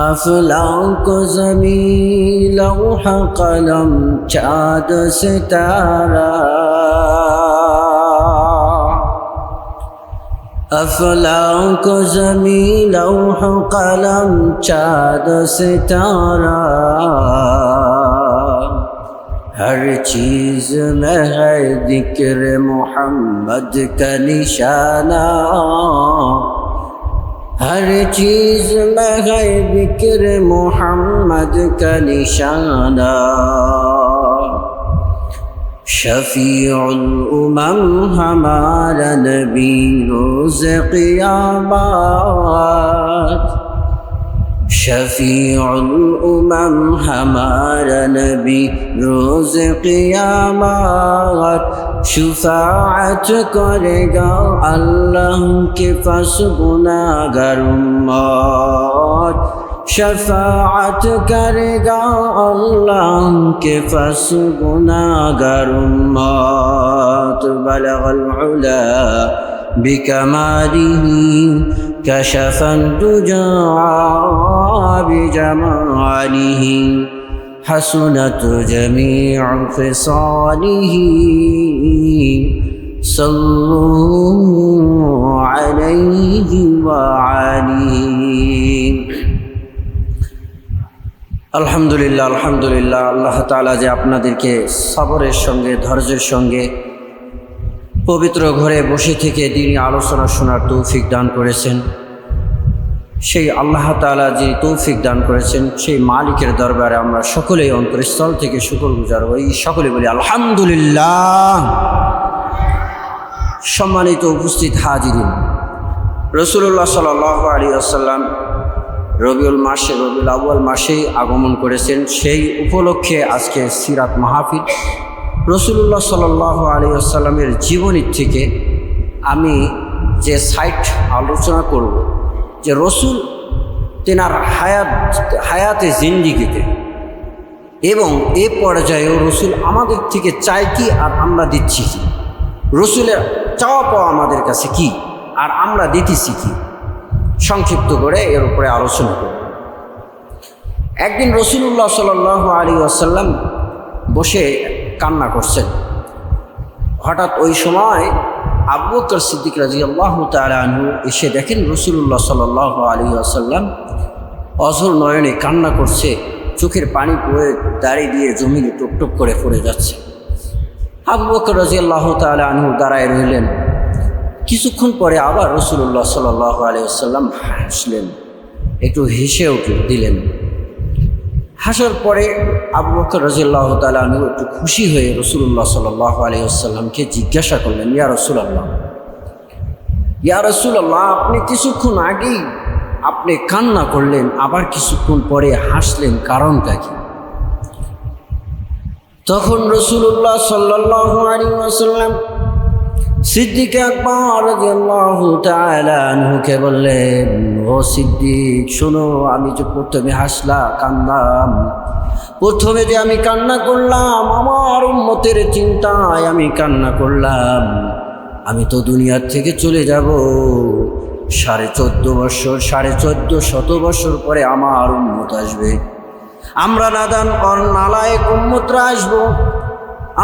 افلاک زمین لوح قلم چاد ستارة افلاک زمین لوح قلم چاد ستارة ہر چیز میں ہے ذکر محمد کا نشانہ. ہر چیز میں ہے بکر محمد کا نشانہ شفیع الامم ہمارا نبی روز قیامات شفیع الامم ہمارا نبی روز قیامت شفاعت کرے گا اللہ کے پاس گناہگار امت شفاعت کرے گا اللہ کے پاس گناہگار امت بلغ العلا بکمالی كشف الدجى بجماله حسنت جميع خصاله صلوا عليه وعليه আলহামদুলিল্লাহ আলহামদুলিল্লাহ আল্লাহ তাআলা যে আপনাদেরকে সবরের সঙ্গে ধৈর্যের সঙ্গে পবিত্র ঘরে বসে থেকে তিনি আলোচনা শোনার তৌফিক দান করেছেন। সেই আল্লাহ তাআলা যে তৌফিক দান করেছেন, সেই মালিকের দরবারে আমরা সকলেই অন্তরস্থল থেকে শুকর গুজার ওই সকলে বলি, আলহামদুলিল্লাহ। সম্মানিত উপস্থিত হাজিরিন রসুল্লাহ সাল আলী আসাল্লাম রবিউল মাসে, রবিউল আউ্য়াল মাসেই আগমন করেছেন। সেই উপলক্ষে আজকে সিরাত মাহফিল। রসুল্লাহ সাল আলী আসাল্লামের জীবনীর থেকে আমি যে সাইট আলোচনা করব, যে রসুল তেনার হায়াত, হায়াতে জিন্দিগিতে এবং এ পর্যায়েও রসুল আমাদের থেকে চায় কি আর আমরা দিচ্ছি কি? রসুলের চাওয়া পাওয়া আমাদের কাছে কি আর আমরা দিতেছি কি? সংক্ষিপ্ত করে এর উপরে আলোচনা করব। একদিন রসুল্লাহ সাল আলী আসাল্লাম বসে কান্না করছেন। হঠাৎ ওই সময় আবু বকর সিদ্দিক রাজি আল্লাহ তালু এসে দেখেন রসুল্লাহ সাল আলী আসাল্লাম অঝর নয়নে কান্না করছে, চোখের পানি পড়ে দাঁড়িয়ে দিয়ে জমিনে টুকটুক করে পড়ে যাচ্ছে। আবু বকর রাজি আল্লাহ তালু দাঁড়ায় রইলেন। কিছুক্ষণ পরে আবার রসুল্লাহ সাল আলী আসাল্লাম হাসলেন, একটু হেসে উঠে দিলেন। হাসার পরে আবু বকর তালু একটু খুশি হয়ে রসুল্লাহ সাল্লাহ আলিয়াল্লামকে জিজ্ঞাসা করলেন, ইয়া রসুলাল্লাহ ইয়া রসুলাল্লাহ, আপনি কিছুক্ষণ আগেই আপনি কান্না করলেন, আবার কিছুক্ষণ পরে হাসলেন কারণটা কি? তখন রসুল্লাহ সাল্লাহ আলী আসাল্লাম সিদ্দিক আকবর রাদিয়াল্লাহু তাআলা আনহুকে বললেন, ও সিদ্দিক, শোনো, আমি যে প্রথমে হাসলা কান্দাম। প্রথমে যে আমি কান্না করলাম, আমার উন্মতের চিন্তায় আমি কান্না করলাম। আমি তো দুনিয়ার থেকে চলে যাব। সাড়ে চোদ্দ বছর, সাড়ে চোদ্দ শত বছর পরে আমার উন্মত আসবে। আমরা নাদান অর নালায়ক উন্মতরা আসব।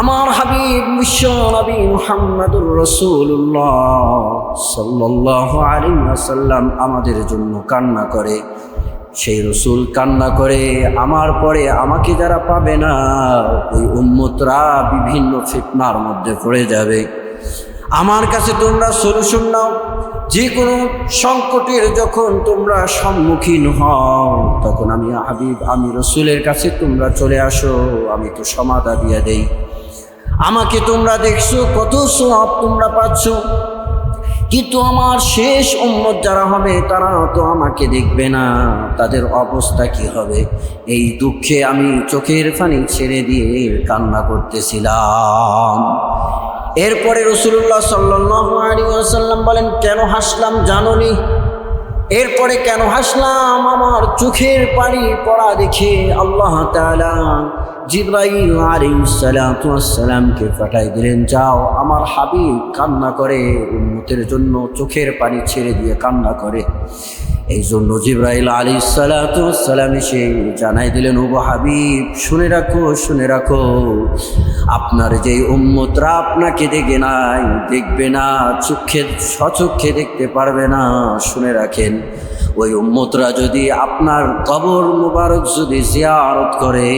আমার হাবিব বিশ্ব নবী মুহাম্মাদুর রসুল্লাহ সাল্লাহ আলী আসাল্লাম আমাদের জন্য কান্না করে। সেই রসুল কান্না করে, আমার পরে আমাকে যারা পাবে না, ওই উম্মতরা বিভিন্ন ফিতনার মধ্যে পড়ে যাবে। আমার কাছে তোমরা সলিউশন নাও। যে কোনো সংকটের যখন তোমরা সম্মুখীন হও, তখন আমি হাবিব, আমি রসুলের কাছে তোমরা চলে আসো, আমি তো সমাধা দিয়ে দেই। আমাকে তোমরা দেখছ, কত সব তোমরা পাচ্ছ। কিন্তু আমার শেষ উম্মত যারা হবে তারা তো আমাকে দেখবে না। তাদের অবস্থা কি হবে? এই দুঃখে আমি চোখের পানি ছেড়ে দিয়ে কান্না করতেছিলাম। এরপরে রসুল্লাহ সাল্লাম বলেন, কেন হাসলাম জাননি? এরপরে, কেন হাসলাম? আমার চোখের পানি পড়া দেখে আল্লাহ তালা জিব্রাইল আলাইসালামকে পাঠাই দিলেন, যাও, আমার হাবিব কান্না করে উন্মতের জন্য চোখের পানি ছেড়ে দিয়ে কান্না করে। এই জন্য জিব্রাইল আলী সালাম এসে জানাই দিলেন, ওগো হাবিব, শুনে রাখো শুনে রাখো, আপনার যে উম্মতরা আপনাকে দেখে নাই, দেখবে না, চোখে সচক্ষে দেখতে পারবে না, শুনে রাখেন। ওই উম্মতরা যদি আপনার কবর মুবারক যদি জিয়ারত করে,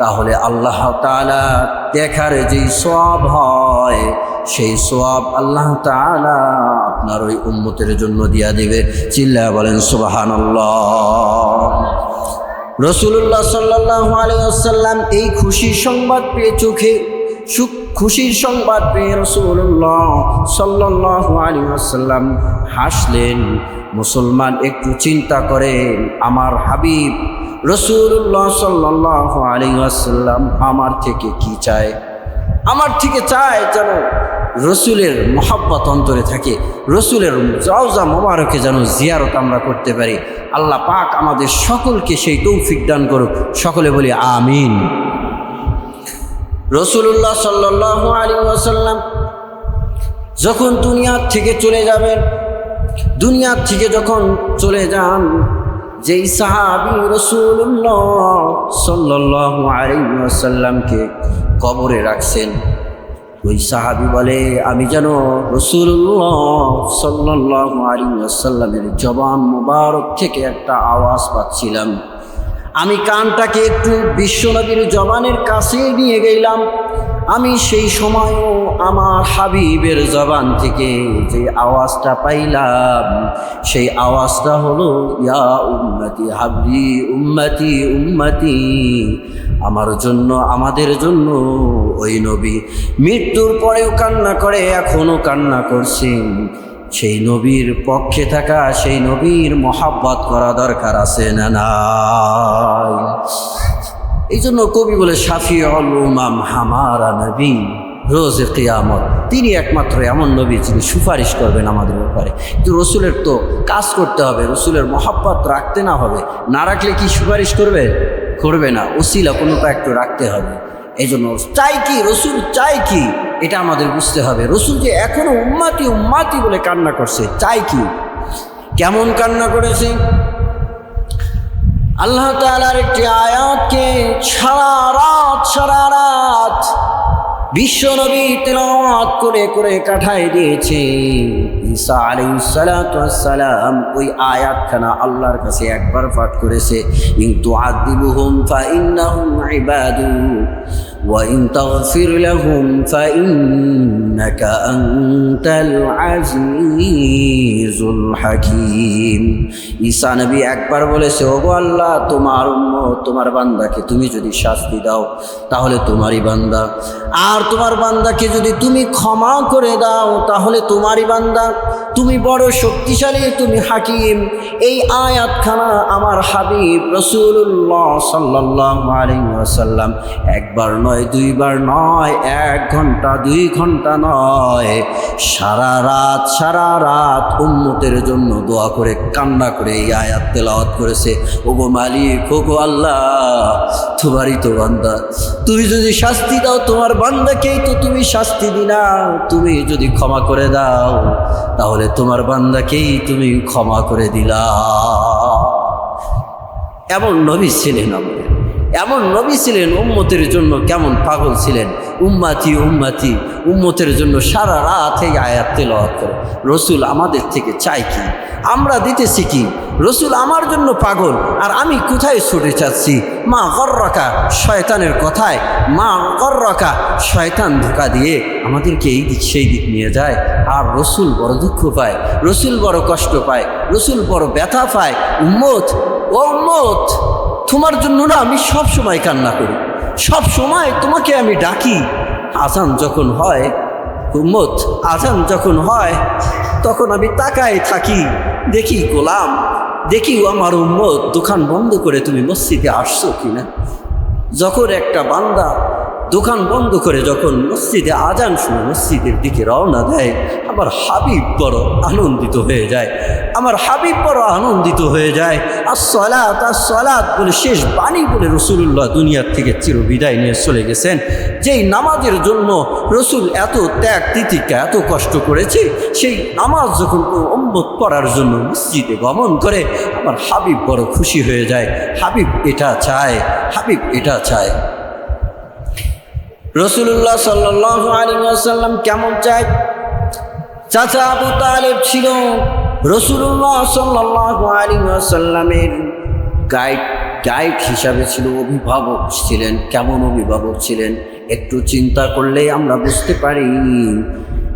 তাহলে আল্লাহ তাআলা দেখার যেই সব হয়, সেই সোয়াব আল্লাহ তাআলা আপনার ওই উম্মতের জন্য দিয়া দিবে। চিল্লা বলেন সুবাহান রসুল্লাহ সাল্লাহ আলিয়াল্লাম এই খুশি সংবাদ পেয়ে চোখে সুখ খুশির সংবাদ পেয়ে রসুল্লাহ সাল্লাহ আলী আসাল্লাম হাসলেন। মুসলমান একটু চিন্তা করেন, আমার হাবিব রসুল্লাহ সাল্লাহ আলী আসাল্লাম আমার থেকে কি চায়? আমার থেকে চায় যেন রসুলের মহাব্বত অন্তরে থাকে, রসুলের রওজা মোবারকে যেন জিয়ারত আমরা করতে পারি। আল্লাহ পাক আমাদের সকলকে সেই তৌফিক দান করুক। সকলে বলি, আমিন। রসুল্লাহ সাল্লাহ আলী ওয়াসাল্লাম যখন দুনিয়ার থেকে চলে যাবেন, দুনিয়ার থেকে যখন চলে যান, যেই সাহাবি রসুল্লাহ সাল্লাহ আলী ওয়াসাল্লামকে কবরে রাখছেন, ওই সাহাবি বলে, আমি যেন রসুল্লাহ সাল্লাহ আলী আসাল্লামের জবান মুবারক থেকে একটা আওয়াজ পাচ্ছিলাম। আমি কানটাকে একটু বিশ্বনবীর জবানের কাছে নিয়ে গেলাম। আমি সেই সময়ও আমার হাবিবের জবান থেকে যে আওয়াজটা পাইলাম, সেই আওয়াজটা হলো, ইয়া উম্মতি, হাবলি, উম্মতি উম্মতি, আমার জন্য, আমাদের জন্য, ওই নবী। মৃত্যুর পরেও কান্না করে এখনও কান্না করছেন। সেই নবীর পক্ষে থাকা, সেই নবীর মহাব্বত করা দরকার আছে না নাই? এই জন্য কবি বলে সাফি উমাম হামারা নবী, রোজে কিয়ামত। তিনি একমাত্র এমন নবী যিনি সুপারিশ করবেন আমাদের ব্যাপারে। কিন্তু রসুলের তো কাজ করতে হবে, রসুলের মহাব্বত রাখতে না হবে। না রাখলে কি সুপারিশ করবে? করবে না। ওসিলা কোনোটা একটু রাখতে হবে। এই জন্য চাই কি? রসুল চাই কি? এটা আমাদের বুঝতে হবে। রসুল যে এখনও উম্মাতি উম্মাতি বলে কান্না করছে, চাই কি? কেমন কান্না করেছে? আল্লাহ তালার একটি আয়াতকে সারা রাত সারা রাত বিশ্বনবী তেলাওয়াত করে করে কাঠায় দিয়েছে। ঈসা আলাইসালাম ওই আয়াতখানা আল্লাহর কাছে একবার পাঠ করেছে কিন্তু আদিবুহুম ফা ইন্নাহুম ইবাদু وإن تغفر لهم فإنك أنت العزيز الحكيم ঈসা নবী একবার বলেছে ওগো আল্লাহ তোমার উম্মত তোমার বান্দাকে তুমি যদি শাস্তি দাও তাহলে তোমারই বান্দা আর তোমার বান্দাকে যদি তুমি ক্ষমা করে দাও তাহলে তোমারই বান্দা তুমি বড় শক্তিশালী, তুমি হাকিম। এই আয়াতখানা আমার হাবিব রসুল্লাহ সাল্লাহ আলিমাসাল্লাম একবার নয়, দুইবার নয়, এক ঘণ্টা, দুই ঘণ্টা নয়। সারা রাত সারা রাত উম্মতের জন্য দোয়া করে, কান্না করে এই আয়াত তেলাওয়াত করেছে। ওগো মালিক, ওগো আল্লাহ, তোমারই তো বান্দা। তুমি যদি শাস্তি দাও তোমার বান্দাকেই তো তুমি শাস্তি দিনা তুমি যদি ক্ষমা করে দাও, তাহলে তোমার বান্দাকেই তুমি ক্ষমা করে দিলা। এমন নবী ছিলেন আমাদের। এমন নবী ছিলেন উম্মতের জন্য কেমন পাগল ছিলেন? উম্মাতি উম্মাতি, উম্মতের জন্য সারা রাত এই আয়াত তেলাওয়াত করে। রসুল আমাদের থেকে চাই কি? আমরা দিতেছি কি? রসুল আমার জন্য পাগল, আর আমি কোথায় ছুটে চাচ্ছি মা গর্রকা, শয়তানের কথায়। মা গর্রকা, শয়তান ধোকা দিয়ে আমাদেরকে এই দিক সেই দিক নিয়ে যায়, আর রসুল বড় দুঃখ পায়, রসুল বড় কষ্ট পায়, রসুল বড় ব্যথা পায়। উম্মত, ও উম্মত! তোমার জন্য না আমি সব সময় কান্না করি। সব সময় তোমাকে আমি ডাকি। আজান যখন হয়, উম্মত, আজান যখন হয়, তখন আমি তাকায় থাকি। দেখি গোলাম, দেখি আমার উম্মত, দোকান বন্ধ করে তুমি মসজিদে আসছো কিনা? যখন একটা বান্দা দোকান বন্ধ করে যখন মসজিদে আজান শুনে মসজিদের দিকে রওনা দেয়, আমার হাবিব বড় আনন্দিত হয়ে যায়। আমার হাবিব বড় আনন্দিত হয়ে যায়। আর সলাৎ আর সলাৎ বলে শেষ বাণী বলে রসুল্লাহ দুনিয়ার থেকে চির বিদায় নিয়ে চলে গেছেন। যেই নামাজের জন্য রসুল এত ত্যাগ তিতিকা এত কষ্ট করেছে, সেই নামাজ যখন মোহাম্মদ পড়ার জন্য মসজিদে গমন করে, আমার হাবিব বড় খুশি হয়ে যায়। হাবিব এটা চায়, হাবিব এটা চায়। রসুল্লাহ সাল্লাহ আলিমাসাল্লাম কেমন চাই চাচা আবু তালেব ছিল রসুল্লাহ সাল্লাহ গাইড গাইড হিসাবে ছিল অভিভাবক ছিলেন। কেমন অভিভাবক ছিলেন? একটু চিন্তা করলেই আমরা বুঝতে পারি।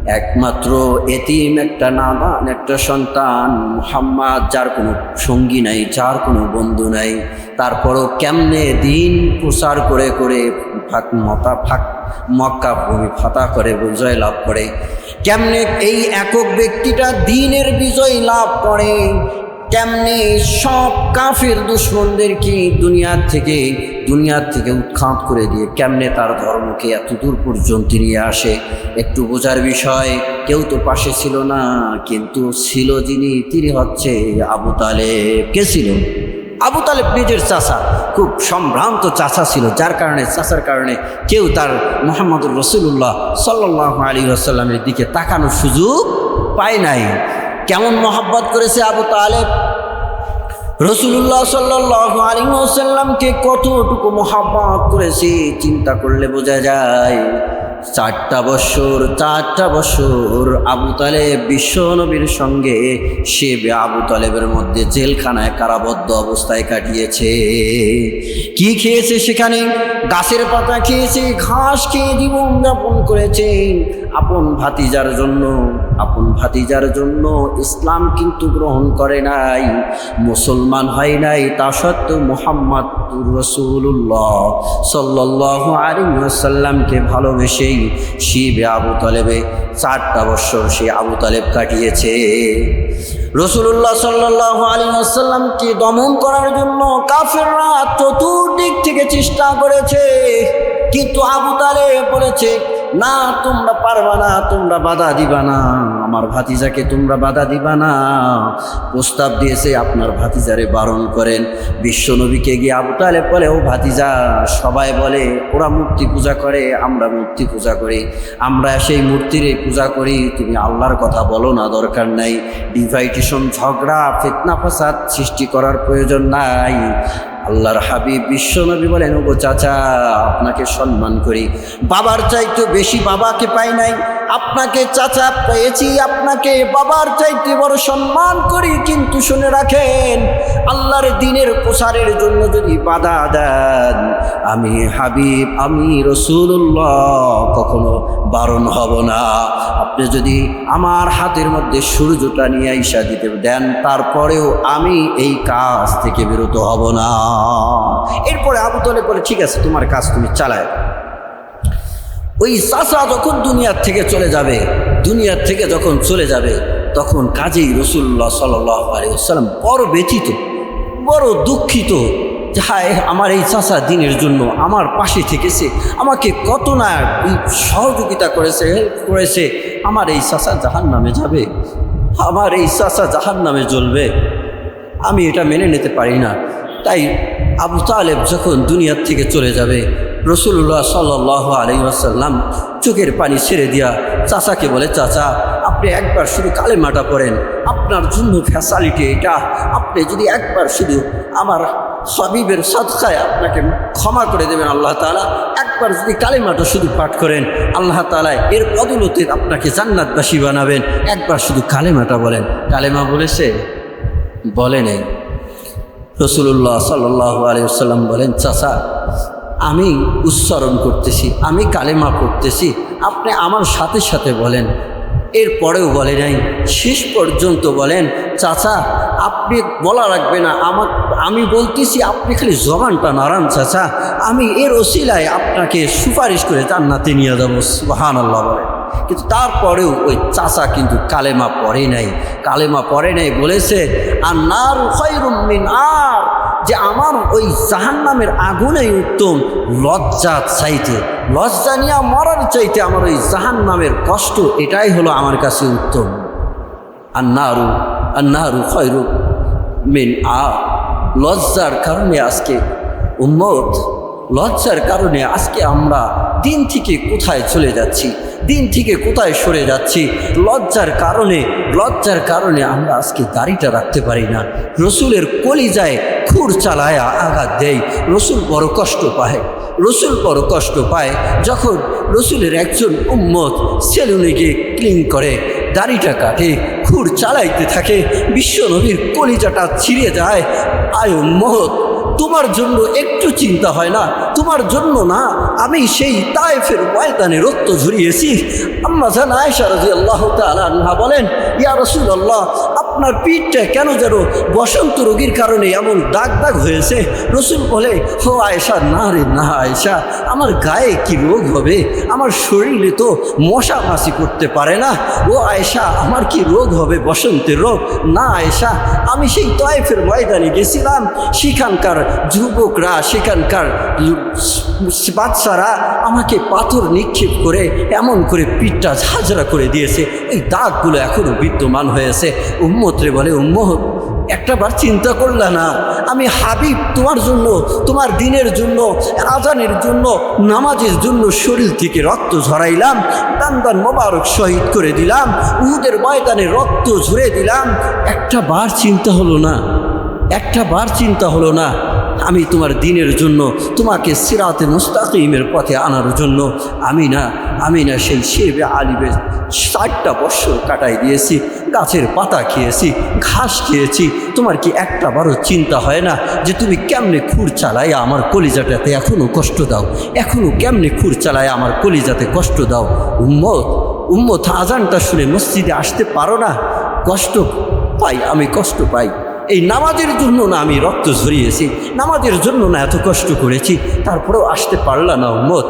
একমাত্র এতিম, একটা নাদান, একটা সন্তান। মোহাম্মদ, যার কোনো সঙ্গী নাই, যার কোনো বন্ধু নাই। তারপরও কেমনে দিন প্রচার করে করে ফাঁক মতা, ফাঁক মক্কা ভূমি ফাতা করে, বিজয় লাভ করে। কেমনে এই একক ব্যক্তিটা দিনের বিজয় লাভ করে কেমনে সব কাফের দুশ্মনদেরকে দুনিয়ার থেকে দুনিয়ার থেকে উৎখাত করে দিয়ে কেমনে তার ধর্মকে এত দূর পর্যন্ত নিয়ে আসে? একটু বোঝার বিষয়, কেউ তো পাশে ছিল না, কিন্তু ছিল যিনি, তিনি হচ্ছে আবু তালেব। কে ছিল? আবু তালেব নিজের চাষা খুব সম্ভ্রান্ত চাষা ছিল, যার কারণে চাষার কারণে কেউ তার মোহাম্মদুর রসুল্লাহ সাল্লাহ আলী আসাল্লামের দিকে তাকানোর সুযোগ পায় নাই। কেমন মহাব্বত করেছে আবু তালেব? রসুল্লাহ সাল্লাহ আলী আসাল্লামকে কতটুকু মহাব্বত করেছে চিন্তা করলে বোঝা যায়, চারটা বছর চারটা বছর আবু তালেব বিশ্ব নবীর সঙ্গে সে আবু তালেবের মধ্যে জেলখানায় কারাবদ্ধ অবস্থায় কাটিয়েছে। কি খেয়েছে সেখানে? গাছের পাতা খেয়েছে, ঘাস খেয়ে জীবন যাপন করেছে। আপন ভাতিজার জন্য, আপন ভাতিজার জন্য ইসলাম কিন্তু গ্রহণ করে নাই, মুসলমান হয় নাই, তা সত্ত্বেও মোহাম্মদ রসুল্লাহ সাল্লাহ আলিমাসাল্লামকে ভালোবেসেই শিবে আবু তালেবে চারটা বৎসর সে আবু তালেব কাটিয়েছে। রসুল্লাহ সাল্লাহ আলিমাসাল্লামকে দমন করার জন্য কাফেররা চতুর্দিক থেকে চেষ্টা করেছে, কিন্তু আবু তালেব বলেছে না, তোমরা পারবা না, তোমরা বাধা দিবা না। আমার ভাতিজাকে তোমরা বাধা দিবা না। প্রস্তাব দিয়েছে আপনার ভাতিজারে বারণ করেন। বিশ্বনবীকে গিয়ে তালেব বলে, ও ভাতিজা, সবাই বলে, ওরা মূর্তি পূজা করে, আমরা মূর্তি পূজা করি। আমরা সেই মূর্তির পূজা করি, তুমি আল্লাহর কথা বলো না, দরকার নাই। ডিভাইটেশন ঝগড়া, ফেতনা, ফাসাদ সৃষ্টি করার প্রয়োজন নাই। আল্লাহর হাবিব বিশ্বনবী বলেন, ওগো চাচা, আপনাকে সম্মান করি। বাবার চাইতে বেশি বাবাকে পাই নাই। আপনাকে চাচা পেয়েছি, আপনাকে বাবার চাইতে বড় সম্মান করি, কিন্তু শুনে রাখেন, আল্লাহর দিনের প্রসারের জন্য যদি বাধা দেন, আমি হাবিব, আমি রসুল্লাহ কখনো বারণ হব না। আপনি যদি আমার হাতের মধ্যে সূর্যটা নিয়ে আইসা দিতে দেন, তারপরেও আমি এই কাজ থেকে বিরত হব না। এরপরে আবু তলে বলে, ঠিক আছে, তোমার কাজ তুমি চালায় ওই চাষা যখন দুনিয়ার থেকে চলে যাবে, দুনিয়ার থেকে যখন চলে যাবে, তখন কাজেই রসুল্লাহ সাল্লাম বড় ব্যথিত, বড় দুঃখিত হায়, আমার এই চাষা দিনের জন্য আমার পাশে থেকেছে, আমাকে কত না সহযোগিতা করেছে হেল্প করেছে, আমার এই চাষা জাহান নামে যাবে, আমার এই চাষা জাহান নামে জ্বলবে। আমি এটা মেনে নিতে পারি না। তাই আবু তালেব যখন দুনিয়ার থেকে চলে যাবে রসুল্লাহ সাল্লাহ আলহিমাসাল্লাম চোখের পানি ছেড়ে দিয়া চাচাকে বলে, চাচা, আপনি একবার শুধু কালে কালেমাটা পড়েন। আপনার জন্য ফ্যাসালিটি এটা। আপনি যদি একবার শুধু আমার হাবিবের সৎকায় আপনাকে ক্ষমা করে দেবেন আল্লাহ তালা একবার যদি কালেমাটা শুধু পাঠ করেন, আল্লাহ তালা এর বদলতে আপনাকে জান্নাতবাসী বানাবেন। একবার শুধু কালেমাটা বলেন। কালেমা বলেছে? বলে নেই। রসুল্লাহ সাল্লাহ আলিয়াল্লাম বলেন, চাচা, আমি উচ্চারণ করতেছি, আমি কালেমা করতেছি আপনি আমার সাথে সাথে বলেন। এরপরেও বলে নাই। শেষ পর্যন্ত বলেন, চাচা, আপনি বলা রাখবে না, আমার, আমি বলতেছি, আপনি খালি জবানটা নারান চাচা। আমি এর ওসিলায় আপনাকে সুপারিশ করে জান্নাতে নিয়ে যাব। সুহান আল্লাহ বলেন। কিন্তু তারপরেও ওই চাচা কিন্তু কালেমা পড়ে নাই। কালেমা পড়ে নাই বলেছে আর নার খৈরুমিন আর যে আমার ওই জাহান নামের আগুনেই উত্তম লজ্জা চাইতে। লজ্জা নিয়ে মরার চাইতে আমার ওই জাহান নামের কষ্ট, এটাই হলো আমার কাছে উত্তম। আর নারু আর নারু খৈরু মিন আ লজ্জার কারণে আজকে উম্মত লজ্জার কারণে আজকে আমরা দিন থেকে কোথায় চলে যাচ্ছি, দিন থেকে কোথায় সরে যাচ্ছি, লজ্জার কারণে লজ্জার কারণে আমরা আজকে দাড়িটা রাখতে পারি না। রসুলের কলিজায় খুর চালায়া আঘাত দেয়, রসুল বড় কষ্ট পায়। রসুল বড় কষ্ট পায় যখন রসুলের একজন উম্মত সেলুনে গিয়ে ক্লিন করে, দাড়িটা কাটে, খুর চালাইতে থাকে বিশ্বনবীর কলিজাটা ছিঁড়ে যায় আয় উম্মত তোমার জন্য একটু চিন্তা হয় না? তোমার জন্য না, আমি সেই তায়েফের ময়দানে রক্ত ঝরিয়েছি। আম্মা জান আয়েশা রাজি আল্লাহ তালা বলেন, ইয়া রসুল আল্লাহ আপনার পিঠটা কেন যেন বসন্ত রোগীর কারণে এমন দাগ দাগ হয়েছে? রসুল বলে হো আয়েশা, না রে, না আয়েশা, আমার গায়ে কি রোগ হবে? আমার শরীরে তো মশা মাসি করতে পারে না। ও আয়েশা, আমার কি রোগ হবে বসন্তের রোগ? না আয়েশা, আমি সেই তয়েফের ময়দানে গেছিলাম। সেখানকার যুবকরা, সেখানকার বাচ্চারা আমাকে পাথর নিক্ষেপ করে, এমন করে পিঠটা ঝাঁঝরা করে দিয়েছে। এই দাগগুলো এখনও বিদ্যমান হয়েছে। উম্মতরে বলে, উম্মত একটা বার চিন্তা করলে না, আমি হাবিব তোমার জন্য, তোমার দিনের জন্য, আজানের জন্য, নামাজের জন্য শরীর থেকে রক্ত ঝরাইলাম দান দান মোবারক শহীদ করে দিলাম, উহুদের ময়দানে রক্ত ঝরে দিলাম। একটা বার চিন্তা হলো না একটা বার চিন্তা হলো না, আমি তোমার দিনের জন্য তোমাকে সিরাতে মুস্তাকিমের পথে আনার জন্য, আমি না আমি না সেই শেবে আলিবে ষাটটা বৎসর কাটাই দিয়েছি, গাছের পাতা খেয়েছি, ঘাস খেয়েছি, তোমার কি একটা বারও চিন্তা হয় না যে তুমি কেমনে খুর চালাই আমার কলিজাটাতে? এখনও কষ্ট দাও এখনও কেমনে খুর চালায় আমার কলিজাতে কষ্ট দাও? উম্মত উম্মত, আজানটা শুনে মসজিদে আসতে পারো না? কষ্ট পাই, আমি কষ্ট পাই। এই নামাজের জন্য না আমি রক্ত ঝরিয়েছি, নামাজের জন্য না এত কষ্ট করেছি, তারপরেও আসতে পারলা না উম্মত।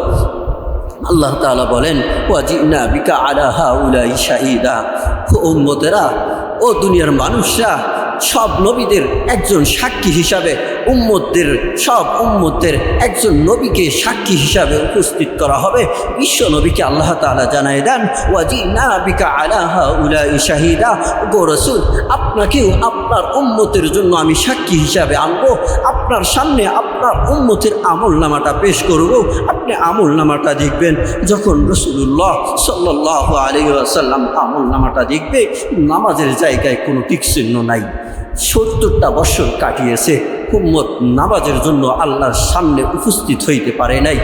আল্লাহ তালা বলেন, ওয়াজিনা বিকা আলাহা উলাই শাহিদা। ও উম্মতেরা, ও দুনিয়ার মানুষরা সব নবীদের একজন সাক্ষী হিসাবে, উম্মতদের, সব উম্মতদের একজন নবীকে সাক্ষী হিসাবে উপস্থিত করা হবে। বিশ্ব নবীকে আল্লাহ তাআলা জানাই দেন ওয়াজি না বিকা আলাহা উলাই শাহিদা। গো রসুল, আপনাকেও আপনার উম্মতের জন্য আমি সাক্ষী হিসাবে আনব। আপনার সামনে আপনার উম্মতের আমল নামাটা পেশ করব। আপনি আমল নামাটা দেখবেন। যখন রসুল্লাহ সাল্লাহ আলী আসাল্লাম আমল নামাটা দেখবে, নামাজের জায়গায় কোনো টিকচিহ্ন নাই। সত্তরটা বছর কাটিয়েছে। উম্মত নামাজের জন্য আল্লাহর সামনে উপস্থিত হইতে পারে নাই।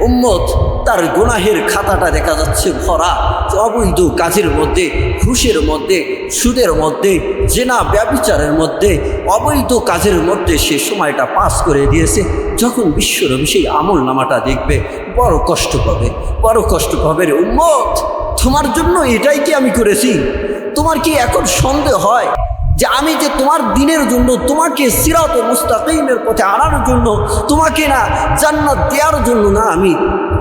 উম্মত তার গোনাহের খাতাটা দেখা যাচ্ছে ভরা অবৈধ কাজের মধ্যে, ঘুষের মধ্যে, সুদের মধ্যে, জেনা ব্যবিচারের মধ্যে, অবৈধ কাজের মধ্যে সে সময়টা পাস করে দিয়েছে। যখন বিশ্বরবি সেই আমল নামাটা দেখবে, বড় কষ্ট পাবে, বড় কষ্ট পাবে রে উম্মত। তোমার জন্য এটাই কি আমি করেছি? তোমার কি এখন সন্দেহ হয়? যে আমি যে তোমার দিনের জন্য, তোমাকে সিরাত মুস্তাকিমের পথে আনার জন্য, তোমাকে না জান্নাত দেওয়ার জন্য না আমি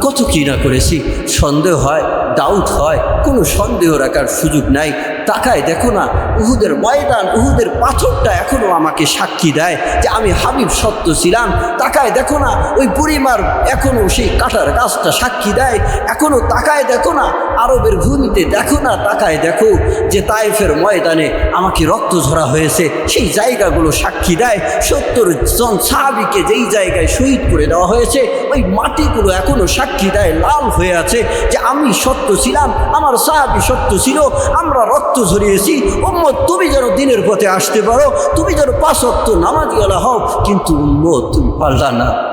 কত কী না করেছি। সন্দেহ হয় ডাউট হয়, কোনো সন্দেহ রাখার সুযোগ নাই। তাকায় দেখো না, উহুদের ময়দান, উহুদের পাথরটা এখনও আমাকে সাক্ষী দেয় যে আমি হাবিব সত্য ছিলাম। তাকায় দেখো না, ওই পরিমার এখনও সেই কাটার গাছটা সাক্ষী দেয়। এখনও তাকায় দেখো না, আরবের ভূমিতে দেখো না, তাকায় দেখো যে তাইফের ময়দানে আমাকে রক্ত ঝরা হয়েছে। সেই জায়গাগুলো সাক্ষী দেয়। সত্তর জন সাহাবিকে যেই জায়গায় শহীদ করে দেওয়া হয়েছে, ওই মাটিগুলো এখনও সাক্ষী দেয়, লাল হয়ে আছে যে আমি সত্য ছিলাম, আমার সাহাবি সত্য ছিল, আমরা রক্ত ঝরিয়েছি উম্মত, তুমি যেন দিনের পথে আসতে পারো, তুমি যেন পাঁচ নামাজিয়ালা হও, কিন্তু উম্মত, তুমি পারলা না।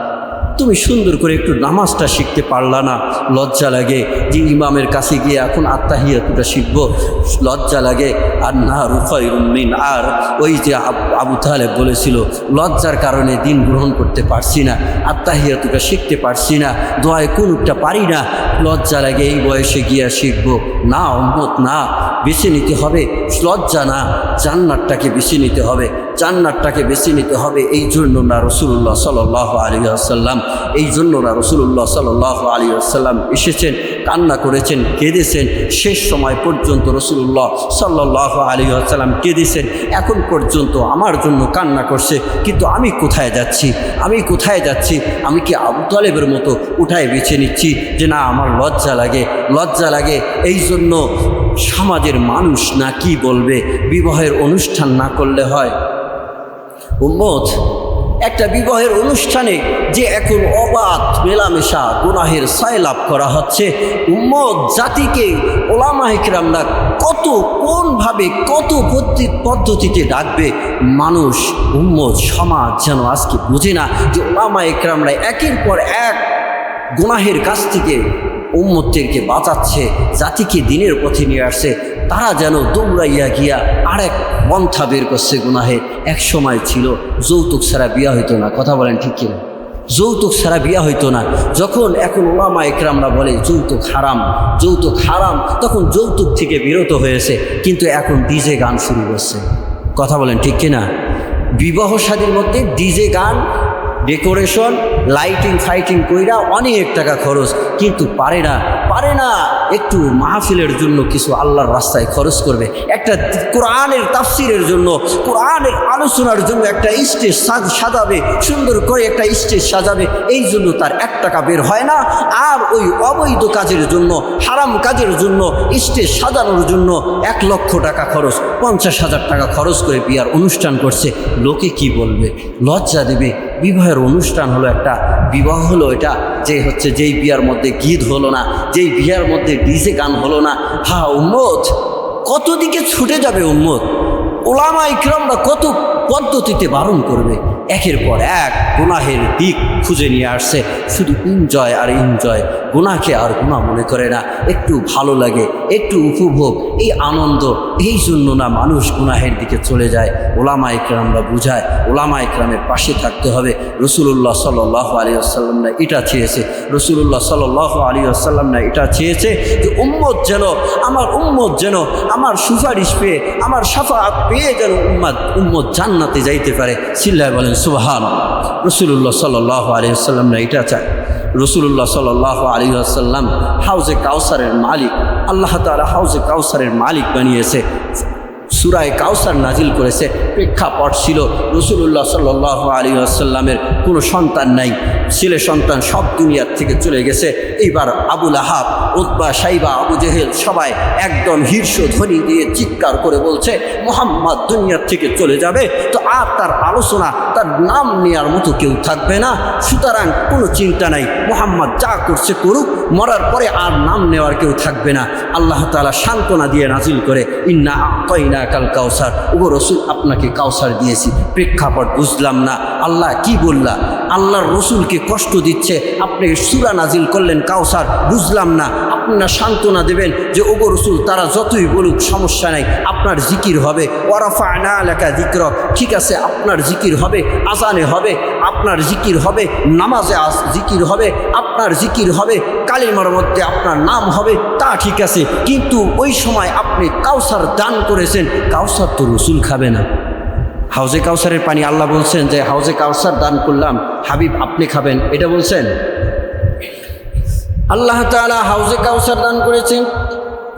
তুমি সুন্দর করে একটু নামাজটা শিখতে পারলা না। লজ্জা লাগে যে ইমামের কাছে গিয়ে এখন আত্মাহিয়াতুটা শিখব। লজ্জা লাগে আর না রুফাইরুমিন আর। ওই যে আবু তাহলেব বলেছিল, লজ্জার কারণে দিন গ্রহণ করতে পারছি না, আত্মাহিয়াতুটা শিখতে পারছি না, দোয়ায় কোনটা পারি না। লজ্জা লাগে এই বয়সে গিয়া শিখব। না অম্মত না, বেছে নিতে হবে। লজ্জা না, জান্নাতটাকে বেছে নিতে হবে। জান্নাতটাকে বেছে নিতে হবে। এই জন্য না রসুল্লাহ সাল্লাহ আলী আসাল্লাম এই জন্য না রসুল্লাহ সাল্লাহ আলী আসাল্লাম এসেছেন, কান্না করেছেন, কেঁদেছেন। শেষ সময় পর্যন্ত রসুল্লাহ সাল্লাহ আলী আসাল্লাম কেঁদেছেন। এখন পর্যন্ত আমার জন্য কান্না করছে, কিন্তু আমি কোথায় যাচ্ছি? আমি কোথায় যাচ্ছি? আমি কি আবু তালেবের মতো উঠায় বেছে নিচ্ছি যে না, আমার লজ্জা লাগে লজ্জা লাগে। এই জন্য সমাজের মানুষ না কি বলবে? বিবাহের অনুষ্ঠান না করলে হয়। উম্মত। একটা বিবাহের অনুষ্ঠানে যে এখন অবাধ, মেলামেশা, গুনাহের সায়লাভ করা হচ্ছে, উম্মত জাতিকে ওলামা ইকরামরা কত কোনভাবে, কত পদ্ধতি- পদ্ধতিতে ডাকবে, মানুষ, উম্মত, সমাজ যেন আজকে বুঝে না যে ওলামা ইকরামরা একের পর এক গুনাহের কাছ থেকে উম্মতদেরকে বাঁচাচ্ছে, জাতিকে দিনের পথে নিয়ে আসছে। তারা যেন দৌড়াইয়া গিয়া আরেক পন্থা বের করছে গুনাহে। এক সময় ছিল যৌতুক ছাড়া বিয়া হইতো না। কথা বলেন ঠিক কিনা? যৌতুক ছাড়া বিয়া হইতো না। যখন এখন ওলামা একরামরা বলে যৌতুক হারাম যৌতুক হারাম, তখন যৌতুক থেকে বিরত হয়েছে, কিন্তু এখন ডিজে গান শুরু করছে। কথা বলেন ঠিক কিনা? বিবাহ শাদীর মধ্যে ডিজে গান ডেকোরেশন, লাইটিং, ফাইটিং কইরা অনেক টাকা খরচ। কিন্তু পারে না পারে না একটু মাহফিলের জন্য কিছু আল্লাহর রাস্তায় খরচ করবে। একটা কোরআনের তাফসিরের জন্য, কোরআনের আলোচনার জন্য একটা স্টেজ সাজাবে, সুন্দর করে একটা স্টেজ সাজাবে, এই জন্য তার এক টাকা বের হয় না। আর ওই অবৈধ কাজের জন্য, হারাম কাজের জন্য, স্টেজ সাজানোর জন্য এক লক্ষ টাকা খরচ, পঞ্চাশ হাজার টাকা খরচ করে বিয়ার অনুষ্ঠান করছে। লোকে কি বলবে? লজ্জা দেবে বিবাহের অনুষ্ঠান হলো একটা বিবাহ হলো এটা, যে হচ্ছে যেই বিয়ার মধ্যে গীত হলো না, যেই বিয়ার মধ্যে ডিজে গান হলো না। হা উন্মত কত দিকে ছুটে যাবে উন্মত ওলামা ইকরামরা কত পদ্ধতিতে বারণ করবে? একের পর এক গুনাহের দিক খুঁজে নিয়ে আসছে। শুধু ইনজয় আর এনজয় গুনাকে আর গুণা মনে করে না। একটু ভালো লাগে, একটু উপভোগ, এই আনন্দ, এই জন্য না মানুষ গুনাহের দিকে চলে যায়। ওলামা ইকরামরা বুঝায় ওলামা ইকরামের পাশে থাকতে হবে। রসুল্লাহ সাল্লাহ আলী আসাল্লাম না এটা চেয়েছে। রসুল্লাহ সাল্লাহ আলী আসাল্লাম না এটা চেয়েছে যে উম্মত যেন, আমার উম্মত যেন, আমার সুপারিশ পেয়ে, আমার সাফাত পেয়ে যেন উম্মাদ, উম্মত জান্নাতে যাইতে পারে। সিল্লায় বলেন সুবাহান রসুল্লাহ সাল্লাহ আলী আসাল্লাম না এটা চায়। রসুল্লাহ সাল্লাহ আলী আসাল্লাম হাউজে কাউসারের মালিক আল্লাহ তালা হাউজে কাউসারের মালিক বানিয়েছে। সুরায় কাউসার নাজিল করেছে। প্রেক্ষাপট ছিল রসুল্লাহ সাল্লাহ আলী আসাল্লামের কোনো সন্তান নাই। ছেলে সন্তান সব দুনিয়ার থেকে চলে গেছে। এইবার আবুল আহাব উদ্বা সাইবা, আবু জেহেল সবাই একদম শীর্ষ ধ্বনি দিয়ে চিৎকার করে বলছে, মোহাম্মদ দুনিয়ার থেকে চলে যাবে, তো আর তার আলোচনা, তার নাম নেওয়ার মতো কেউ থাকবে না। সুতরাং কোনো চিন্তা নাই, মোহাম্মদ যা করছে করুক, মরার পরে আর নাম নেওয়ার কেউ থাকবে না। আল্লাহ তালা সান্ত্বনা দিয়ে নাজিল করে, ইন্না আত্মইনা কাল কাউসার ও রসুল আপনাকে কাউসার দিয়েছি। প্রেক্ষাপট বুঝলাম না। আল্লাহ কি বললা? আল্লাহর রসুলকে কষ্ট দিচ্ছে? আপনি সুরা নাজিল করলেন কাউসার, বুঝলাম না। আপনার সান্ত্বনা দেবেন যে, ওগো রসুল, তারা যতই বলুক, সমস্যা নাই, আপনার জিকির হবে। ওয়ারাফা না এলাকা জিক্র ঠিক আছে, আপনার জিকির হবে আজানে হবে। আপনার জিকির হবে, নামাজে আস জিকির হবে, আপনার জিকির হবে, কালিমার মধ্যে আপনার নাম হবে, তা ঠিক আছে। কিন্তু ওই সময় আপনি কাউসার দান করেছেন, কাউসার তো রসুল খাবে না। হাউজে কাউসারের পানি আল্লাহ বলছেন যে, হাউজে কাউসার দান করলাম, হাবিব আপনি খাবেন। এটা বলছেন? আল্লাহ তাআলা হাউজে কাউসার দান করেছেন।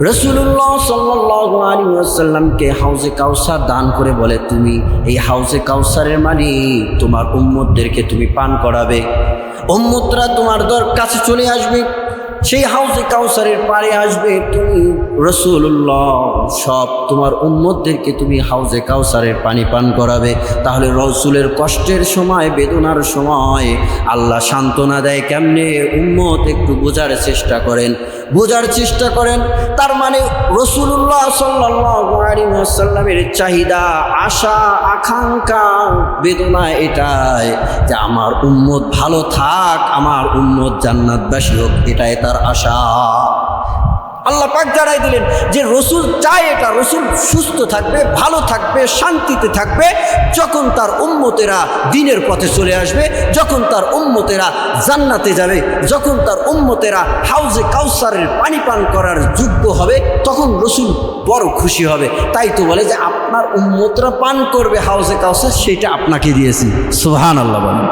রসুল্লাহ ওয়াসাল্লামকে হাউজে কাউসার দান করে বলে, তুমি এই হাউজে কাউসারের মালিক, তোমার উম্মতদেরকে তুমি পান করাবে। উম্মতরা তোমার দর, কাছে চলে আসবে, সেই হাউজে কাউসারের পারে আসবে। তুমি রসুল্লাহ সব তোমার উম্মতদেরকে তুমি হাউজে কাউসারের পানি পান করাবে। তাহলে রসুলের কষ্টের সময়, বেদনার সময় আল্লাহ সান্ত্বনা দেয় কেমনে? উম্মত একটু বোঝার চেষ্টা করেন। বোঝার চেষ্টা করেন। তার মানে রসুল্লাহ সাল্লামের চাহিদা, আশা, আকাঙ্ক্ষা, বেদনা এটাই যে আমার উম্মত ভালো থাক, আমার উম্মত জান্নাতবাসী হোক, এটাই তার আশা। আল্লাহ পাক জানাই দিলেন যে রসুল চায় এটা, রসুল সুস্থ থাকবে, ভালো থাকবে, শান্তিতে থাকবে যখন তার উম্মতেরা দিনের পথে চলে আসবে, যখন তার উম্মতেরা জান্নাতে যাবে, যখন তার উম্মতেরা হাউজে কাউসারের পানি পান করার যোগ্য হবে, তখন রসুল বড় খুশি হবে। তাই তো বলে যে আপনার উম্মতরা পান করবে হাউজে কাউসার, সেটা আপনাকে দিয়েছি। সোহান আল্লাহ বলেন।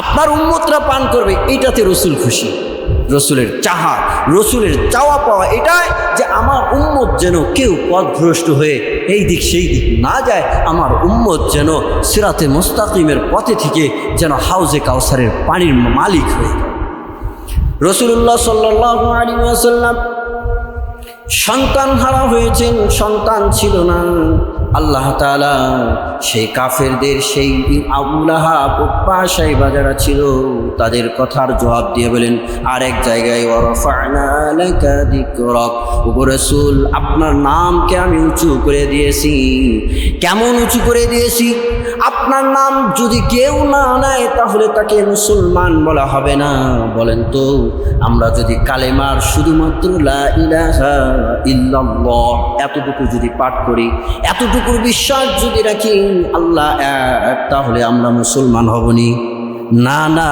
আপনার উম্মতরা পান করবে এইটাতে রসুল খুশি। রসুলের চাহা, রসুলের চাওয়া পাওয়া এটাই যে আমার উম্মত যেন কেউ পথভ্রষ্ট হয়ে এই দিক সেই দিক না যায়, আমার উম্মত যেন সিরাতে মোস্তাকিমের পথে থেকে যেন হাউজে কাউসারের পানির মালিক হয়ে রসুল্লাহ সাল্লাহ আলী সন্তান হারা হয়েছেন, সন্তান ছিল না। আল্লাহ তালা সেই কাফেরদের সেই আবুলাহা পাশাই বাজারা ছিল, তাদের কথার জবাব দিয়ে বলেন, আরেক জায়গায় আপনার নামকে আমি উঁচু করে দিয়েছি। কেমন উঁচু করে দিয়েছি? আপনার নাম যদি কেউ না নেয়, তাহলে তাকে মুসলমান বলা হবে না। বলেন তো, আমরা যদি কালেমার শুধুমাত্র লা ইল্লাল্লাহ এতটুকু যদি পাঠ করি এতটুকুর বিশ্বাস যদি রাখি, আল্লাহ এক তাহলে আমরা মুসলমান হবনি। না না,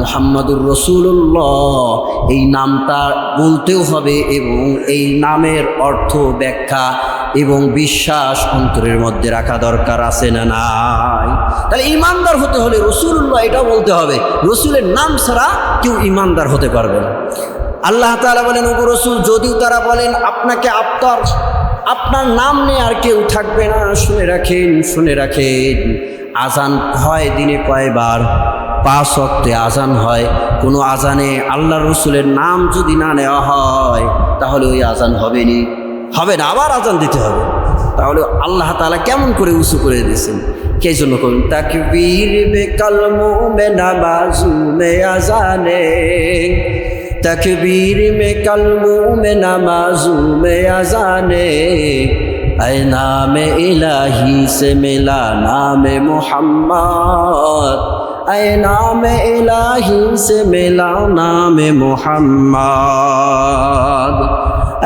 মুহাম্মাদুর রসুল্লাহ এই নামটা বলতেও হবে এবং এই নামের অর্থ ব্যাখ্যা এবং বিশ্বাস অন্তরের মধ্যে রাখা দরকার আছে না নাই? তাহলে ইমানদার হতে হলে রসুল্লাহ এটা বলতে হবে। রসুলের নাম ছাড়া কেউ ইমানদার হতে পারবে না। আল্লাহ তালা বলেন, ওগো রসুল, যদিও তারা বলেন, আপনাকে আপনার আপনার নাম নিয়ে আর কেউ থাকবে না। শুনে রাখেন শুনে রাখেন। আজান হয় দিনে কয়বার? পাঁচ অক্টে আজান হয়। কোনো আজানে আল্লাহ রসুলের নাম যদি না নেওয়া হয়, তাহলে ওই আজান হবে নি হবে না, আবার আজান দিতে হবে। তাহলে আল্লাহ তালা কেমন করে উঁচু করে দিয়েছেন? কে জন্য করুন? তাকে বীর বেকালমো মে নামাজু মে আজানে। तकबीर में कलमों में नमाजों में अजाने ऐ नाम इलाही से मिला नाम मोहम्मद ऐ नाम इलाही से मिला नाम मोहम्मद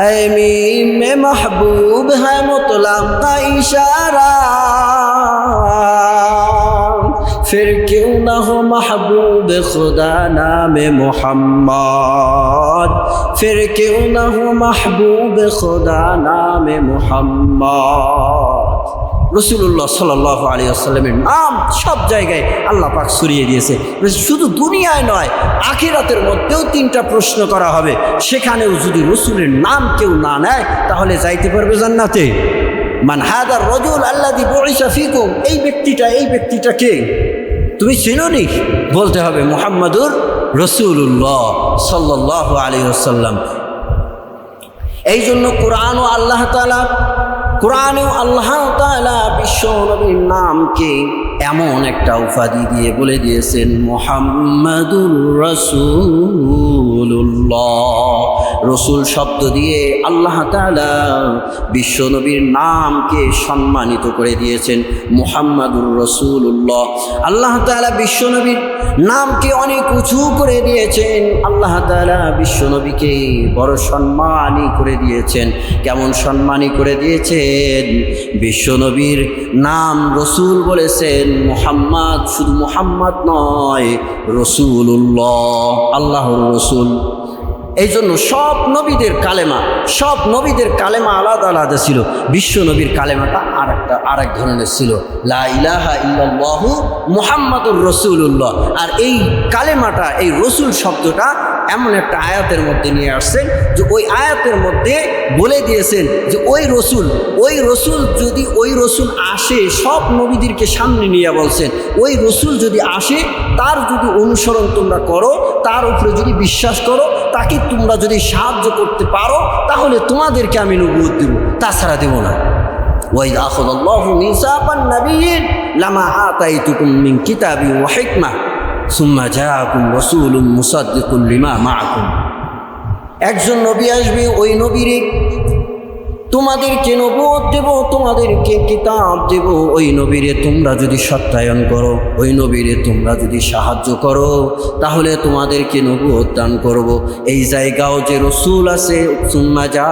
ऐ मीम में महबूब है मुतलक का इशारा फिर क्यों न हो महबूब खुदा नाम मोहम्मद फिर क्यों न हो महबूब खुदा नाम मोहम्मद রসুল্লাহ সাল্লাহ আলী আসসালামের নাম সব জায়গায় আল্লাহ পাক সরিয়ে দিয়েছে শুধু দুনিয়ায় নয় আখিরাতের মধ্যেও তিনটা প্রশ্ন করা হবে সেখানেও যদি রসুলের নাম কেউ না নেয় তাহলে যাইতে পারবে জান্নাতে মান হাদার রজুল আল্লাহ দি বরিসা ফিকুম এই ব্যক্তিটা এই ব্যক্তিটা কে তুমি চিনোনি বলতে হবে মোহাম্মদুর রসুল্লাহ সাল্লাহ আলী আসাল্লাম এই জন্য কোরআন ও আল্লাহ তালা কোরআনেও আল্লাহ তালা বিশ্ব নবীর নামকে এমন একটা উপাধি দিয়ে বলে দিয়েছেন মোহাম্মদুর রসুল্লাহ রসুল শব্দ দিয়ে আল্লাহ বিশ্ব নবীর নামকে সম্মানিত করে দিয়েছেন মোহাম্মদুর রসুল্লাহ আল্লাহ তালা বিশ্ব নবীর নামকে অনেক উঁচু করে দিয়েছেন। আল্লাহ তালা বিশ্ব নবীকে বড় সম্মানই করে দিয়েছেন। কেমন সম্মানই করে দিয়েছেন? বিশ্ব নবীর নাম রসুল বলেছেন মোহাম্মদ শুধু মোহাম্মদ নয় রসুল্লাহ আল্লাহর রসুল। এই জন্য সব নবীদের কালেমা, সব নবীদের কালেমা আলাদা আলাদা ছিল। বিশ্ব নবীর কালেমাটা আর একটা আর এক ধরনের ছিল। লা ইলাহা ইল্লাল্লাহু মুহাম্মাদুর রসুল্লাহ আর এই কালেমাটা, এই রসুল শব্দটা এমন একটা আয়াতের মধ্যে নিয়ে আসছেন যে ওই আয়াতের মধ্যে বলে দিয়েছেন যে ওই রসুল ওই রসুল যদি ওই রসুল আসে সব নবীদেরকে সামনে নিয়ে বলছেন ওই রসুল যদি আসে তার যদি অনুসরণ তোমরা করো তার উপরে যদি বিশ্বাস করো তাকে তোমরা যদি সাহায্য করতে পারো তাহলে তোমাদেরকে আমি নবুত দেব তাছাড়া দেব না وإذ أخذ الله ميثاق النبيين لما آتيتكم من كتاب وحكمة সুম্মা জাহাকুম একজন নবী আসবে, ওই নবীর তোমাদেরকে নব দেব তোমাদেরকে কিতাব দেব, ওই নবীরে তোমরা যদি সত্যায়ন করো, ওই নবীরে তোমরা যদি সাহায্য করো, তাহলে তোমাদেরকে নব দান করব। এই জায়গাও যে রসুল আছে, সুম্মা যা